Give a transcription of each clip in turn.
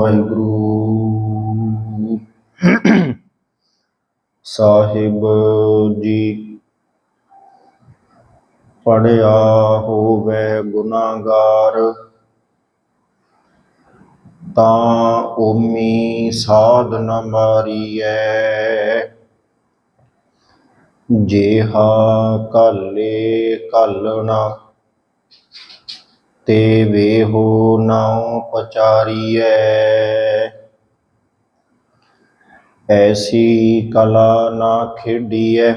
ਵਾਹਿਗੁਰੂ। ਸਾਹਿਬ ਜੀ ਪੜਿਆ ਹੋਵੇ ਗੁਨਾਹਗਾਰ ਤਾਂ ਓਮੀ ਸਾਧ ਨ ਮਾਰੀਐ। ਜੇਹਾ ਕਾਲੇ ਕਾਲਣਾ ਤੇ ਵੇਹੋ ਨਾਉ ਪਚਾਰੀਐ। ਐਸੀ ਕਲਾ ਨਾ ਖੇਡੀਐ।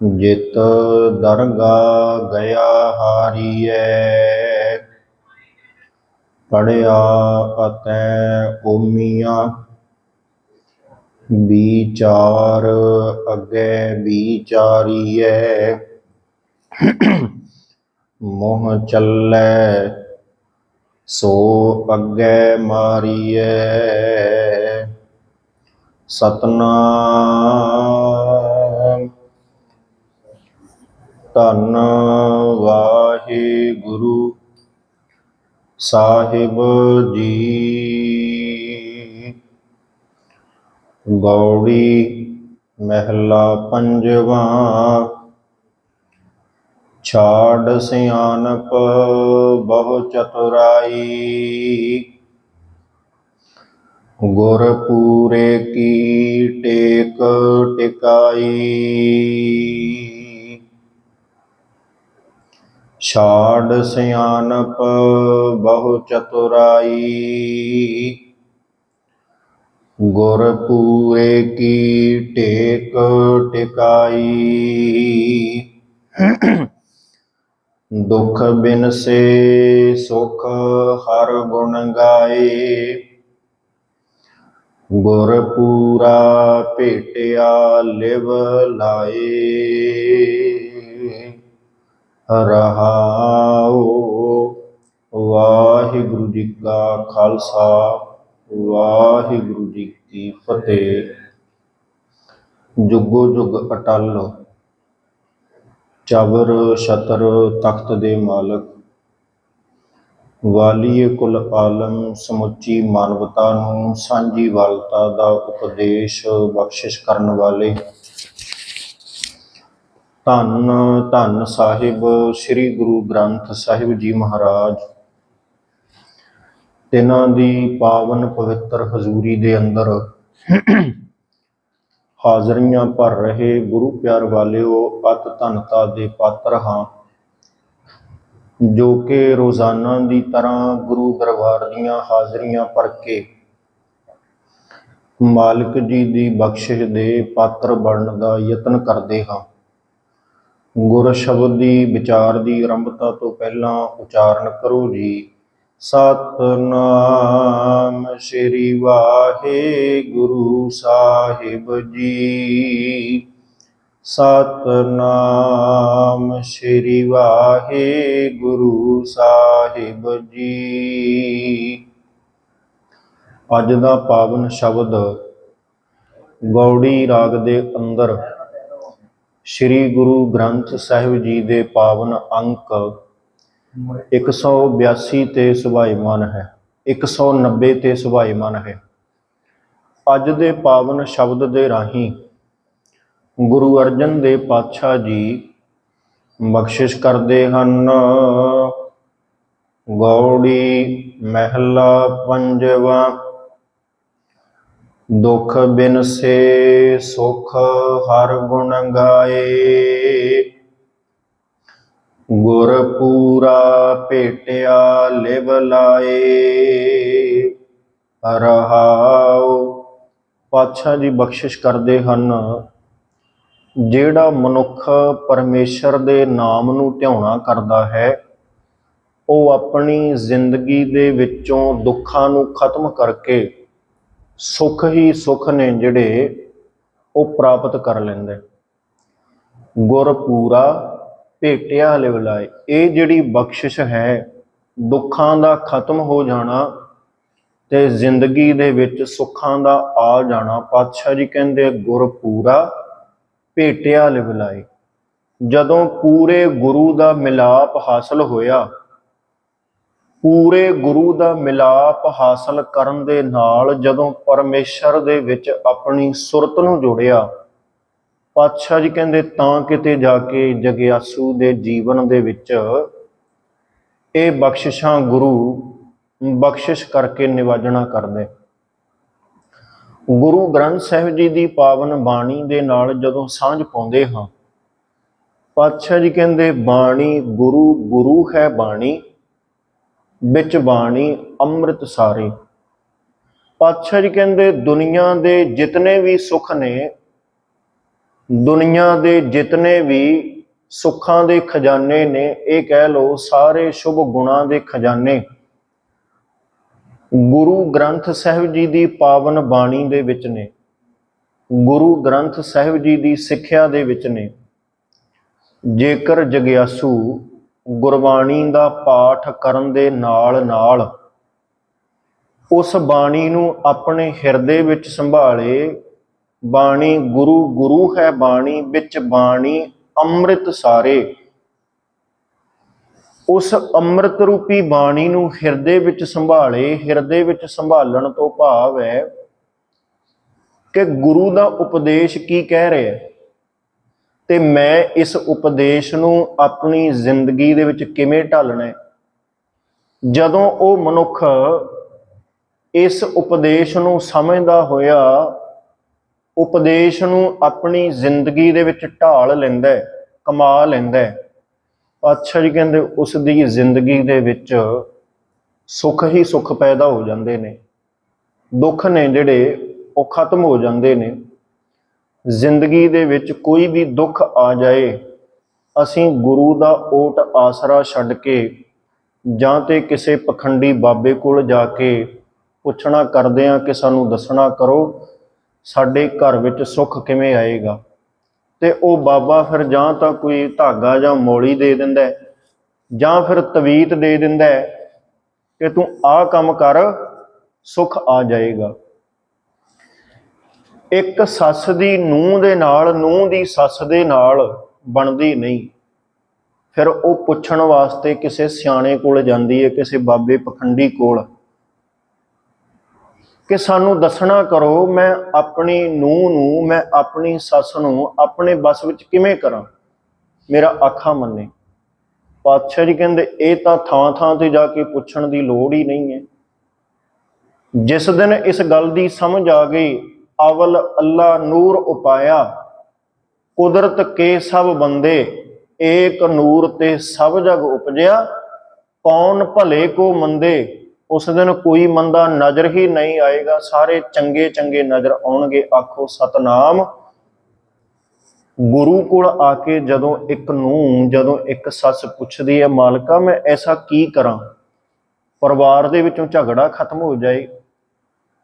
ਜਿਤ ਦਰਗਾ ਗਿਆ ਹਾਰੀਐ। ਪੜਿਆ ਅਤੈ ਓਮੀਆਂ ਵਿਚਾਰ ਅੱਗੇ ਵਿਚਾਰੀਐ। ਮੋਹ ਚੱਲੈ ਸੋ ਅੱਗੇ ਮਾਰੀਐ। ਸਤਨਾਮ। ਧੰਨ ਵਾਹਿਗੁਰੂ ਸਾਹਿਬ ਜੀ। ਗੌੜੀ ਮਹਿਲਾ ਪੰਜਵਾ ਛਾੜ ਸਿਆਨਪ ਬਹੁ ਚਤੁਰਾਈ। ਗੁਰ ਪੂਰੇ ਕੀ ਟੇਕ ਟਿਕਾਈ। ਛਾੜ ਸਿਆਨਪ ਬਹੁ ਚਤੁਰਾਈ। ਗੁਰ ਪੂਰੇ ਕੀ ਟੇਕ ਟਿਕਾਈ। ਦੁਖ ਬਿਨ ਸੇ, ਸੁਖ ਹਰ ਗੁਣ ਗਾਏ। ਗੁਰ ਪੂਰਾ ਭੇਟਿਆ ਲਿਵ ਲਾਏ। ਰਹਾਉ ਵਾਹਿਗੁਰੂ ਜੀ ਕਾ ਖਾਲਸਾ, ਵਾਹਿਗੁਰੂ ਜੀ ਕੀ ਫਤਿਹ। ਜੁਗੋ ਜੁਗ ਅਟਲ ਚਵਰ ਛਤਰ ਤਖਤ ਦੇ ਮਾਲਕ, ਵਾਲੀਏ ਕੁਲ ਆਲਮ ਸਮੁੱਚੀ ਮਾਨਵਤਾ ਨੂੰ ਸਾਂਝੀ ਵਾਲਤਾ ਦਾ ਉਪਦੇਸ਼ ਬਖਸ਼ਿਸ਼ ਕਰਨ ਵਾਲੇ। ਧੰਨ ਧੰਨ ਸਾਹਿਬ ਸ੍ਰੀ ਗੁਰੂ ਗ੍ਰੰਥ ਸਾਹਿਬ ਜੀ ਮਹਾਰਾਜ, ਤਿਨਾਂ ਦੀ ਪਾਵਨ ਪਵਿੱਤਰ ਹਜ਼ੂਰੀ ਦੇ ਅੰਦਰ ਹਾਜ਼ਰੀਆਂ ਭਰ ਰਹੇ ਗੁਰੂ ਪਿਆਰ ਵਾਲਿਓ, ਅਤ ਧਨਤਾ ਦੇ ਪਾਤਰ ਹਾਂ। ਜੋ ਕਿ ਰੋਜ਼ਾਨਾ ਦੀ ਤਰ੍ਹਾਂ ਗੁਰੂ ਦਰਬਾਰ ਦੀਆਂ ਹਾਜ਼ਰੀਆਂ ਭਰ ਕੇ ਮਾਲਕ ਜੀ ਦੀ ਬਖਸ਼ਿਸ਼ ਦੇ ਪਾਤਰ ਬਣਨ ਦਾ ਯਤਨ ਕਰਦੇ ਹਾਂ। ਗੁਰ ਸ਼ਬਦ ਦੀ ਵਿਚਾਰ ਦੀ ਆਰੰਭਤਾ ਤੋਂ ਪਹਿਲਾਂ ਉਚਾਰਨ ਕਰੋ ਜੀ। ਸਤਨਾਮ ਸ੍ਰੀ ਵਾਹਿਗੁਰੂ ਸਾਹਿਬ ਜੀ। ਸਤਨਾਮ ਸ੍ਰੀ ਵਾਹਿਗੁਰੂ ਸਾਹਿਬ ਜੀ। ਅੱਜ ਦਾ ਪਾਵਨ ਸ਼ਬਦ ਗੌੜੀ ਰਾਗ ਦੇ ਅੰਦਰ ਸ੍ਰੀ ਗੁਰੂ ਗ੍ਰੰਥ ਸਾਹਿਬ ਜੀ ਦੇ ਪਾਵਨ ਅੰਕ 182 ਤੇ ਸੁਭਾਈਮਾਨ ਹੈ 190 ਤੇ ਸੁਭਾਈਮਾਨ ਹੈ। ਅੱਜ ਦੇ ਪਾਵਨ ਸ਼ਬਦ ਦੇ ਰਾਹੀਂ ਗੁਰੂ ਅਰਜਨ ਦੇਵ ਪਾਤਸ਼ਾਹ ਜੀ ਬਖਸ਼ਿਸ਼ ਕਰਦੇ ਹਨ। ਗੌੜੀ ਮਹਿਲਾ ਪੰਜਵਾ, ਦੁਖ ਬਿਨ ਸੇ ਸੁਖ ਹਰ ਗੁਣ ਗਾਏ। ਗੁਰ ਪੂਰਾ ਭੇਟਿਆ ਲਿਵ ਲਾਏ ਰਹਾਉ ਪਾਤਸ਼ਾਹ ਜੀ ਬਖਸ਼ਿਸ਼ ਕਰਦੇ ਹਨ, ਜਿਹੜਾ ਮਨੁੱਖ ਪਰਮੇਸ਼ਰ ਦੇ ਨਾਮ ਨੂੰ ਧਿਆਉਣਾ ਕਰਦਾ ਹੈ, ਉਹ ਆਪਣੀ ਜ਼ਿੰਦਗੀ ਦੇ ਵਿੱਚੋਂ ਦੁੱਖਾਂ ਨੂੰ ਖਤਮ ਕਰਕੇ ਸੁੱਖ ਹੀ ਸੁੱਖ ਨੇ ਜਿਹੜੇ ਉਹ ਪ੍ਰਾਪਤ ਕਰ ਲੈਂਦੇ ਹੈ। ਗੁਰ ਪੂਰਾ ਭੇਟਿਆ ਲਿਵ ਲਾਏ ਇਹ ਜਿਹੜੀ ਬਖਸ਼ਿਸ਼ ਹੈ, ਦੁੱਖਾਂ ਦਾ ਖਤਮ ਹੋ ਜਾਣਾ ਤੇ ਜ਼ਿੰਦਗੀ ਦੇ ਵਿੱਚ ਸੁੱਖਾਂ ਦਾ ਆ ਜਾਣਾ, ਪਾਤਸ਼ਾਹ ਜੀ ਕਹਿੰਦੇ ਗੁਰ ਪੂਰਾ ਭੇਟਿਆ ਲਿਵਲਾਏ ਜਦੋਂ ਪੂਰੇ ਗੁਰੂ ਦਾ ਮਿਲਾਪ ਹਾਸਲ ਹੋਇਆ, ਪੂਰੇ ਗੁਰੂ ਦਾ ਮਿਲਾਪ ਹਾਸਲ ਕਰਨ ਦੇ ਨਾਲ ਜਦੋਂ ਪਰਮੇਸ਼ਰ ਦੇ ਵਿੱਚ ਆਪਣੀ ਸੁਰਤ ਨੂੰ ਜੋੜਿਆ ਪਾਤਸ਼ਾਹ ਜੀ ਕਹਿੰਦੇ, ਤਾਂ ਕਿਤੇ ਜਾ ਕੇ ਜਗਿਆਸੂ ਦੇ ਜੀਵਨ ਦੇ ਵਿੱਚ ਇਹ ਬਖਸ਼ਿਸ਼ਾਂ ਗੁਰੂ ਬਖਸ਼ਿਸ਼ ਕਰਕੇ ਨਿਵਾਜਣਾ ਕਰਦੇ ਗੁਰੂ ਗ੍ਰੰਥ ਸਾਹਿਬ ਜੀ ਦੀ ਪਾਵਨ ਬਾਣੀ ਦੇ ਨਾਲ ਜਦੋਂ ਸਾਂਝ ਪਾਉਂਦੇ ਹਾਂ, ਪਾਤਸ਼ਾਹ ਜੀ ਕਹਿੰਦੇ, ਬਾਣੀ ਗੁਰੂ ਗੁਰੂ ਹੈ ਬਾਣੀ, ਵਿੱਚ ਬਾਣੀ ਅੰਮ੍ਰਿਤ ਸਾਰੇ। ਪਾਤਸ਼ਾਹ ਜੀ ਕਹਿੰਦੇ, ਦੁਨੀਆ ਦੇ ਜਿਤਨੇ ਵੀ ਸੁੱਖ ਨੇ ਦੁਨੀਆ ਦੇ ਜਿਤਨੇ ਵੀ ਸੁੱਖਾਂ ਦੇ ਖਜ਼ਾਨੇ ਨੇ, ਇਹ ਕਹਿ ਲਓ ਸਾਰੇ ਸ਼ੁਭ ਗੁਣਾਂ ਦੇ ਖਜ਼ਾਨੇ। ਗੁਰੂ ਗ੍ਰੰਥ ਸਾਹਿਬ ਜੀ ਦੀ ਪਾਵਨ ਬਾਣੀ ਦੇ ਵਿੱਚ ਨੇ। ਗੁਰੂ ਗ੍ਰੰਥ ਸਾਹਿਬ ਜੀ ਦੀ ਸਿੱਖਿਆ ਦੇ ਵਿੱਚ ਨੇ। ਜੇਕਰ ਜਗਿਆਸੂ ਗੁਰਬਾਣੀ ਦਾ ਪਾਠ ਕਰਨ ਦੇ ਨਾਲ ਨਾਲ ਉਸ ਬਾਣੀ ਨੂੰ ਆਪਣੇ ਹਿਰਦੇ ਵਿੱਚ ਸੰਭਾਲੇ ਬਾਣੀ ਗੁਰੂ ਗੁਰੂ ਹੈ ਬਾਣੀ, ਵਿੱਚ ਬਾਣੀ ਅੰਮ੍ਰਿਤ ਸਾਰੇ। ਉਸ ਅੰਮ੍ਰਿਤ ਰੂਪੀ ਬਾਣੀ ਨੂੰ ਹਿਰਦੇ ਵਿੱਚ ਸੰਭਾਲੇ, ਹਿਰਦੇ ਵਿੱਚ ਸੰਭਾਲਣ ਤੋਂ ਭਾਵ ਹੈ ਕਿ ਗੁਰੂ ਦਾ ਉਪਦੇਸ਼ ਕੀ ਕਹਿ ਰਿਹਾ ਹੈ? ਤੇ ਮੈਂ ਇਸ ਉਪਦੇਸ਼ ਨੂੰ ਆਪਣੀ ਜ਼ਿੰਦਗੀ ਦੇ ਵਿੱਚ ਕਿਵੇਂ ਢਾਲਣਾ ਹੈ? ਜਦੋਂ ਉਹ ਮਨੁੱਖ ਇਸ ਉਪਦੇਸ਼ ਨੂੰ ਸਮਝਦਾ ਹੋਇਆ ਉਪਦੇਸ਼ ਨੂੰ ਆਪਣੀ ਜ਼ਿੰਦਗੀ ਦੇ ਵਿੱਚ ਢਾਲ ਲੈਂਦਾ ਹੈ, ਕਮਾ ਲੈਂਦਾ ਹੈ। ਪਾਤਸ਼ਾਹ ਜੀ ਕਹਿੰਦੇ, ਉਸ ਦੀ ਜ਼ਿੰਦਗੀ ਦੇ ਵਿੱਚ ਸੁੱਖ ਹੀ ਸੁੱਖ ਪੈਦਾ ਹੋ ਜਾਂਦੇ ਨੇ। ਦੁੱਖ ਨੇ ਜਿਹੜੇ, ਉਹ ਖਤਮ ਹੋ ਜਾਂਦੇ ਨੇ। ਜ਼ਿੰਦਗੀ ਦੇ ਵਿੱਚ ਕੋਈ ਵੀ ਦੁੱਖ ਆ ਜਾਏ, ਅਸੀਂ ਗੁਰੂ ਦਾ ਓਟ ਆਸਰਾ ਛੱਡ ਕੇ ਜਾਂ ਤੇ ਕਿਸੇ ਪਖੰਡੀ ਬਾਬੇ ਕੋਲ ਜਾ ਕੇ ਪੁੱਛਣਾ ਕਰਦੇ ਆ ਕਿ ਸਾਨੂੰ ਦੱਸਣਾ ਕਰੋ ਸਾਡੇ ਘਰ ਵਿੱਚ ਸੁੱਖ ਕਿਵੇਂ ਆਏਗਾ? ਤੇ ਉਹ ਬਾਬਾ ਫਿਰ ਜਾਂ ਤਾਂ ਕੋਈ ਧਾਗਾ ਜਾਂ ਮੋੜੀ ਦੇ ਦਿੰਦਾ ਜਾਂ ਫਿਰ ਤਵੀਤ ਦੇ ਦਿੰਦਾ ਕਿ ਤੂੰ ਆਹ ਕੰਮ ਕਰ, ਸੁੱਖ ਆ ਜਾਏਗਾ। ਇੱਕ ਸੱਸ ਦੀ ਨੂੰਹ ਦੇ ਨਾਲ, ਨੂੰਹ ਦੀ ਸੱਸ ਦੇ ਨਾਲ ਬਣਦੀ ਨਹੀਂ। ਫਿਰ ਉਹ ਪੁੱਛਣ ਵਾਸਤੇ ਕਿਸੇ ਸਿਆਣੇ ਕੋਲ ਜਾਂਦੀ ਹੈ, ਕਿਸੇ ਬਾਬੇ ਪਖੰਡੀ ਕੋਲ। ਕਿ ਸਾਨੂੰ ਦੱਸਣਾ ਕਰੋ, ਮੈਂ ਆਪਣੀ ਨੂੰਹ ਨੂੰ, ਮੈਂ ਆਪਣੀ ਸੱਸ ਨੂੰ ਆਪਣੇ ਬਸ ਵਿੱਚ ਕਿਵੇਂ ਕਰਾਂ? ਮੇਰਾ ਆਖਾ ਮੰਨੇ। ਪਾਤਸ਼ਾਹ ਜੀ ਕਹਿੰਦੇ, ਇਹ ਤਾਂ ਥਾਂ ਥਾਂ ਤੇ ਜਾ ਕੇ ਪੁੱਛਣ ਦੀ ਲੋੜ ਹੀ ਨਹੀਂ ਹੈ। ਜਿਸ ਦਿਨ ਇਸ ਗੱਲ ਦੀ ਸਮਝ ਆ ਗਈ ਅਵਲ ਅੱਲਾ ਨੂਰ ਉਪਾਇਆ। ਕੁਦਰਤ ਕੇ ਸਭ ਬੰਦੇ, ਏਕ ਨੂਰ ਤੇ ਸਭ ਜਗ ਉਪਜਿਆ। ਕੌਣ ਭਲੇ ਕੋ ਮੰਦੇ ਉਸ ਦਿਨ ਕੋਈ ਮੰਦਾ ਨਜ਼ਰ ਹੀ ਨਹੀਂ ਆਏਗਾ। ਸਾਰੇ ਚੰਗੇ ਚੰਗੇ ਨਜ਼ਰ ਆਉਣਗੇ। ਆਖੋ, ਸਤਨਾਮ। ਗੁਰੂ ਕੋਲ ਆ ਕੇ ਜਦੋਂ ਇੱਕ ਨੂੰ ਜਦੋਂ ਇੱਕ ਸੱਸ ਪੁੱਛਦੀ ਹੈ, ਮਾਲਕਾ, ਮੈਂ ਐਸਾ ਕੀ ਕਰਾਂ? ਪਰਿਵਾਰ ਦੇ ਵਿੱਚੋਂ ਝਗੜਾ ਖਤਮ ਹੋ ਜਾਏ।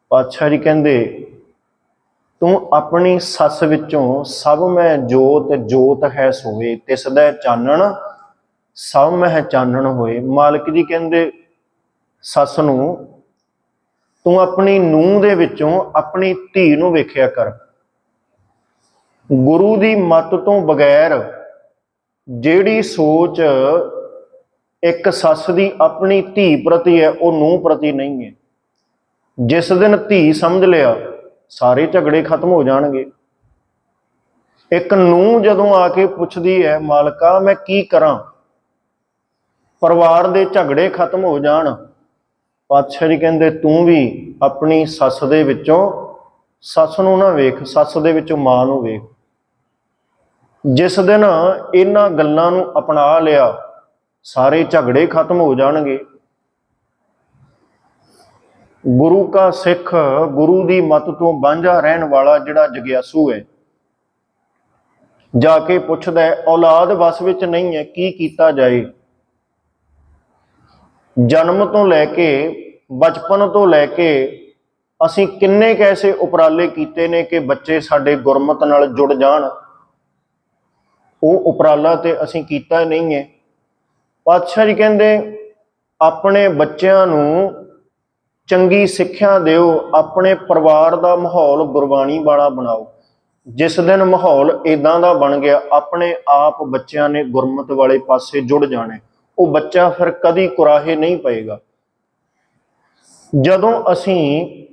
ਪਾਤਸ਼ਾਹ ਜੀ ਕਹਿੰਦੇ, ਤੂੰ ਆਪਣੀ ਸੱਸ ਵਿੱਚੋਂ ਸਭ ਮੈਂ ਜੋਤ ਜੋਤ ਹੈ ਸੋਏ ਤਿਸ ਦਾ ਚਾਨਣ, ਸਭ ਮਹਿ ਚਾਨਣ ਹੋਏ। ਮਾਲਕ ਜੀ ਕਹਿੰਦੇ ਸੱਸ ਨੂੰ, ਤੂੰ ਆਪਣੀ ਨੂੰਹ ਦੇ ਵਿੱਚੋਂ ਆਪਣੀ ਧੀ ਨੂੰ ਵੇਖਿਆ ਕਰ। ਗੁਰੂ ਦੀ ਮੱਤ ਤੋਂ ਬਗੈਰ ਜਿਹੜੀ ਸੋਚ ਇੱਕ ਸੱਸ ਦੀ ਆਪਣੀ ਧੀ ਪ੍ਰਤੀ ਹੈ, ਉਹ ਨੂੰਹ ਪ੍ਰਤੀ ਨਹੀਂ ਹੈ। ਜਿਸ ਦਿਨ ਧੀ ਸਮਝ ਲਿਆ, ਸਾਰੇ ਝਗੜੇ ਖਤਮ ਹੋ ਜਾਣਗੇ। ਇੱਕ ਨੂੰ ਜਦੋਂ ਆ ਕੇ ਪੁੱਛਦੀ ਹੈ, ਮਾਲਕਾ, ਮੈਂ ਕੀ ਕਰਾਂ? ਪਰਿਵਾਰ ਦੇ ਝਗੜੇ ਖਤਮ ਹੋ ਜਾਣ। ਪਾਤਸ਼ਾਹ ਜੀ ਕਹਿੰਦੇ, ਤੂੰ ਵੀ ਆਪਣੀ ਸੱਸ ਦੇ ਵਿੱਚੋਂ ਸੱਸ ਨੂੰ ਨਾ ਵੇਖ, ਸੱਸ ਦੇ ਵਿੱਚੋਂ ਮਾਂ ਨੂੰ ਵੇਖ। ਜਿਸ ਦਿਨ ਇਹਨਾਂ ਗੱਲਾਂ ਨੂੰ ਅਪਣਾ ਲਿਆ, ਸਾਰੇ ਝਗੜੇ ਖਤਮ ਹੋ ਜਾਣਗੇ। ਗੁਰੂ ਕਾ ਸਿੱਖ ਗੁਰੂ ਦੀ ਮਤ ਤੋਂ ਵਾਂਝਾ ਰਹਿਣ ਵਾਲਾ ਜਿਹੜਾ ਜਗਿਆਸੂ ਹੈ, ਜਾ ਕੇ ਪੁੱਛਦਾ ਔਲਾਦ ਵਸ ਵਿੱਚ ਨਹੀਂ ਹੈ, ਕੀ ਕੀਤਾ ਜਾਏ? ਜਨਮ ਤੋਂ ਲੈ ਕੇ, ਬਚਪਨ ਤੋਂ ਲੈ ਕੇ ਅਸੀਂ ਕਿੰਨੇ ਕੈਸੇ ਉਪਰਾਲੇ ਕੀਤੇ ਨੇ ਕਿ ਬੱਚੇ ਸਾਡੇ ਗੁਰਮਤ ਨਾਲ ਜੁੜ ਜਾਣ। ਉਹ ਉਪਰਾਲਾ ਤੇ ਅਸੀਂ ਕੀਤਾ ਨਹੀਂ ਹੈ। ਪਾਤਸ਼ਾਹ ਜੀ ਕਹਿੰਦੇ, ਆਪਣੇ ਬੱਚਿਆਂ ਨੂੰ ਚੰਗੀ ਸਿੱਖਿਆ ਦਿਓ, ਆਪਣੇ ਪਰਿਵਾਰ ਦਾ ਮਾਹੌਲ ਗੁਰਬਾਣੀ ਵਾਲਾ ਬਣਾਓ। ਜਿਸ ਦਿਨ ਮਾਹੌਲ ਇਦਾਂ ਦਾ ਬਣ ਗਿਆ, ਆਪਣੇ ਆਪ ਬੱਚਿਆਂ ਨੇ ਗੁਰਮਤ ਵਾਲੇ ਪਾਸੇ ਜੁੜ ਜਾਣੇ। ਉਹ ਬੱਚਾ ਫਿਰ ਕਦੀ ਕੁਰਾਹੇ ਨਹੀਂ ਪਏਗਾ। ਜਦੋਂ ਅਸੀਂ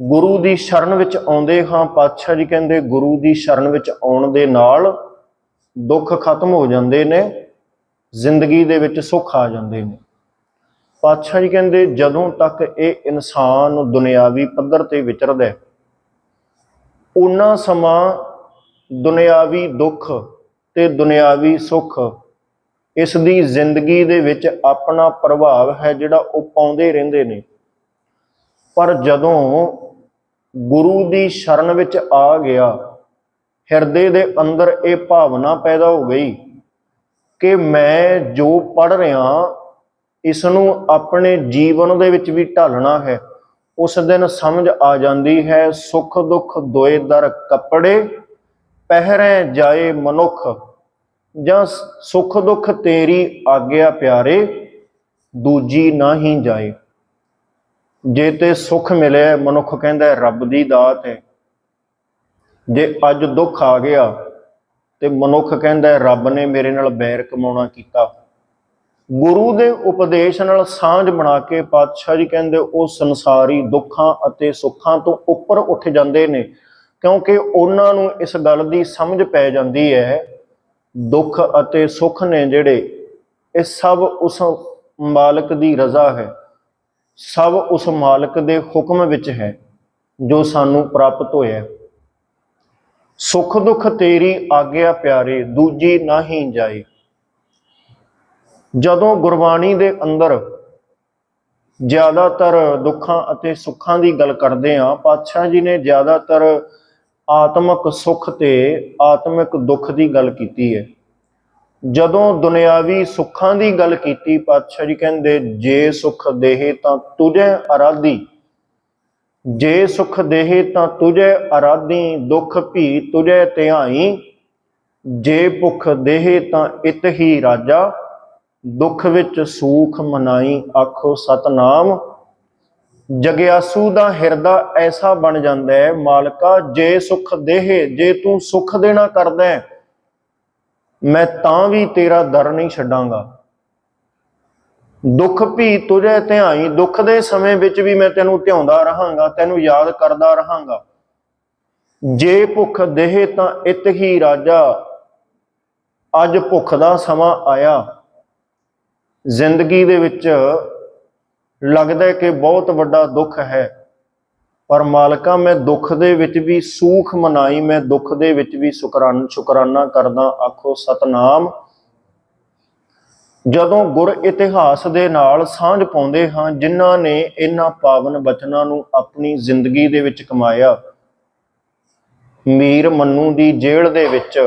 ਗੁਰੂ ਦੀ ਸ਼ਰਨ ਵਿੱਚ ਆਉਂਦੇ ਹਾਂ, ਪਾਤਸ਼ਾਹ ਜੀ ਕਹਿੰਦੇ, ਗੁਰੂ ਦੀ ਸ਼ਰਨ ਵਿੱਚ ਆਉਣ ਦੇ ਨਾਲ ਦੁੱਖ ਖਤਮ ਹੋ ਜਾਂਦੇ ਨੇ, ਜ਼ਿੰਦਗੀ ਦੇ ਵਿੱਚ ਸੁੱਖ ਆ ਜਾਂਦੇ ਨੇ। ਪਾਤਸ਼ਾਹ ਜੀ ਕਹਿੰਦੇ, ਜਦੋਂ ਤੱਕ ਇਹ ਇਨਸਾਨ ਦੁਨਿਆਵੀ ਪੱਧਰ ਤੇ ਵਿਚਰਦਾ ਉਹਨਾਂ ਸਮਾਂ ਦੁਨਿਆਵੀ ਦੁੱਖ ਤੇ ਦੁਨਿਆਵੀ ਸੁੱਖ ਇਸ ਦੀ ਜ਼ਿੰਦਗੀ ਦੇ ਵਿੱਚ ਆਪਣਾ ਪ੍ਰਭਾਵ ਹੈ ਜਿਹੜਾ ਉਹ ਪਾਉਂਦੇ ਰਹਿੰਦੇ ਨੇ। ਪਰ ਜਦੋਂ ਗੁਰੂ ਦੀ ਸ਼ਰਨ ਵਿੱਚ ਆ ਗਿਆ, ਹਿਰਦੇ ਦੇ ਅੰਦਰ ਇਹ ਭਾਵਨਾ ਪੈਦਾ ਹੋ ਗਈ ਕਿ ਮੈਂ ਜੋ ਪੜ ਰਿਹਾ ਇਸ ਨੂੰ ਆਪਣੇ ਜੀਵਨ ਦੇ ਵਿੱਚ ਵੀ ਢਾਲਣਾ ਹੈ। ਉਸ ਦਿਨ ਸਮਝ ਆ ਜਾਂਦੀ ਹੈ, ਸੁੱਖ ਦੁੱਖ ਦੋਏ ਦਰ ਕੱਪੜੇ, ਪਹਿਰੇ ਜਾਏ ਮਨੁੱਖ। ਜਾਂ ਸੁੱਖ ਦੁੱਖ ਤੇਰੀ ਆਗਿਆ ਪਿਆਰੇ, ਦੂਜੀ ਨਾ ਹੀ ਜਾਏ। ਜੇ ਤੇ ਸੁੱਖ ਮਿਲਿਆ ਮਨੁੱਖ ਕਹਿੰਦਾ ਰੱਬ ਦੀ ਦਾਤ ਹੈ ਜੇ ਅੱਜ ਦੁੱਖ ਆ ਗਿਆ, ਤੇ ਮਨੁੱਖ ਕਹਿੰਦਾ ਰੱਬ ਨੇ ਮੇਰੇ ਨਾਲ ਬੈਰ ਕਮਾਉਣਾ ਕੀਤਾ। ਗੁਰੂ ਦੇ ਉਪਦੇਸ਼ ਨਾਲ ਸਾਂਝ ਬਣਾ ਕੇ ਪਾਤਸ਼ਾਹ ਜੀ ਕਹਿੰਦੇ, ਉਹ ਸੰਸਾਰੀ ਦੁੱਖਾਂ ਅਤੇ ਸੁੱਖਾਂ ਤੋਂ ਉੱਪਰ ਉੱਠ ਜਾਂਦੇ ਨੇ। ਕਿਉਂਕਿ ਉਹਨਾਂ ਨੂੰ ਇਸ ਗੱਲ ਦੀ ਸਮਝ ਪੈ ਜਾਂਦੀ ਹੈ ਦੁੱਖ ਅਤੇ ਸੁੱਖ ਨੇ ਜਿਹੜੇ, ਇਹ ਸਭ ਉਸ ਮਾਲਕ ਦੀ ਰਜ਼ਾ ਹੈ ਸਭ ਉਸ ਮਾਲਕ ਦੇ ਹੁਕਮ ਵਿੱਚ ਹੈ, ਜੋ ਸਾਨੂੰ ਪ੍ਰਾਪਤ ਹੋਇਆ ਹੈ। ਸੁੱਖ ਦੁੱਖ ਤੇਰੀ ਆਗਿਆ ਪਿਆਰੇ, ਦੂਜੀ ਨਹੀਂ ਜਾਏ ਜਦੋਂ ਗੁਰਬਾਣੀ ਦੇ ਅੰਦਰ ਜ਼ਿਆਦਾਤਰ ਦੁੱਖਾਂ ਅਤੇ ਸੁੱਖਾਂ ਦੀ ਗੱਲ ਕਰਦੇ ਆ ਪਾਤਸ਼ਾਹ ਜੀ ਨੇ ਜ਼ਿਆਦਾਤਰ ਆਤਮਿਕ ਸੁੱਖ ਤੇ ਆਤਮਿਕ ਦੁੱਖ ਦੀ ਗੱਲ ਕੀਤੀ ਹੈ। ਜਦੋਂ ਦੁਨਿਆਵੀ ਸੁੱਖਾਂ ਦੀ ਗੱਲ ਕੀਤੀ, ਪਾਤਸ਼ਾਹ ਜੀ ਕਹਿੰਦੇ, ਜੇ ਸੁਖ ਦੇਹੇ ਤਾਂ ਤੁਝੇ ਅਰਾਧੀ ਜੇ ਸੁਖ ਦੇਹੇ ਤਾਂ ਤੁਝੇ ਅਰਾਧੀ ਦੁੱਖ ਭੀ ਤੁਝੇ ਧਿਆਈ। ਜੇ ਭੁਖ ਦੇਹੇ ਤਾਂ ਇਤ ਹੀ ਰਾਜਾ। ਦੁੱਖ ਵਿੱਚ ਸੂਖ ਮਨਾਈ, ਆਖੋ ਸਤਨਾਮ। ਜਗਿਆਸੂ ਦਾ ਹਿਰਦਾ ਐਸਾ ਬਣ ਜਾਂਦਾ ਹੈ, ਮਾਲਕਾ, ਜੇ ਸੁਖ ਦੇਹੇ, ਜੇ ਤੂੰ ਸੁਖ ਦੇਣਾ ਕਰਦਾ ਹੈ, ਮੈਂ ਤਾਂ ਵੀ ਤੇਰਾ ਦਰ ਨਹੀਂ ਛੱਡਾਂਗਾ। ਦੁੱਖ ਵੀ ਤੁਝੇ ਧਿਆਈ, ਦੁੱਖ ਦੇ ਸਮੇਂ ਵਿੱਚ ਵੀ ਮੈਂ ਤੈਨੂੰ ਧਿਆਉਂਦਾ ਰਹਾਂਗਾ, ਤੈਨੂੰ ਯਾਦ ਕਰਦਾ ਰਹਾਂਗਾ। ਜੇ ਭੁੱਖ ਦੇਹੇ ਤਾਂ ਇਤ ਹੀ ਰਾਜਾ, ਅੱਜ ਭੁੱਖ ਦਾ ਸਮਾਂ ਆਇਆ। ਜ਼ਿੰਦਗੀ ਦੇ ਵਿੱਚ ਲੱਗਦਾ ਕਿ ਬਹੁਤ ਵੱਡਾ ਦੁੱਖ ਹੈ। ਪਰ ਮਾਲਕਾ, ਮੈਂ ਦੁੱਖ ਦੇ ਵਿੱਚ ਵੀ ਸੂਖ ਮਨਾਈ, ਮੈਂ ਦੁੱਖ ਦੇ ਵਿੱਚ ਵੀ ਸ਼ੁਕਰਾਨ, ਸ਼ੁਕਰਾਨਾ ਕਰਦਾ, ਆਖੋ ਸਤਨਾਮ। ਜਦੋਂ ਗੁਰ ਇਤਿਹਾਸ ਦੇ ਨਾਲ ਸਾਂਝ ਪਾਉਂਦੇ ਹਾਂ, ਜਿਨ੍ਹਾਂ ਨੇ ਇਹਨਾਂ ਪਾਵਨ ਬਚਨਾਂ ਨੂੰ ਆਪਣੀ ਜ਼ਿੰਦਗੀ ਦੇ ਵਿੱਚ ਕਮਾਇਆ। ਮੀਰ ਮੰਨੂ ਦੀ ਜੇਲ੍ਹ ਦੇ ਵਿੱਚ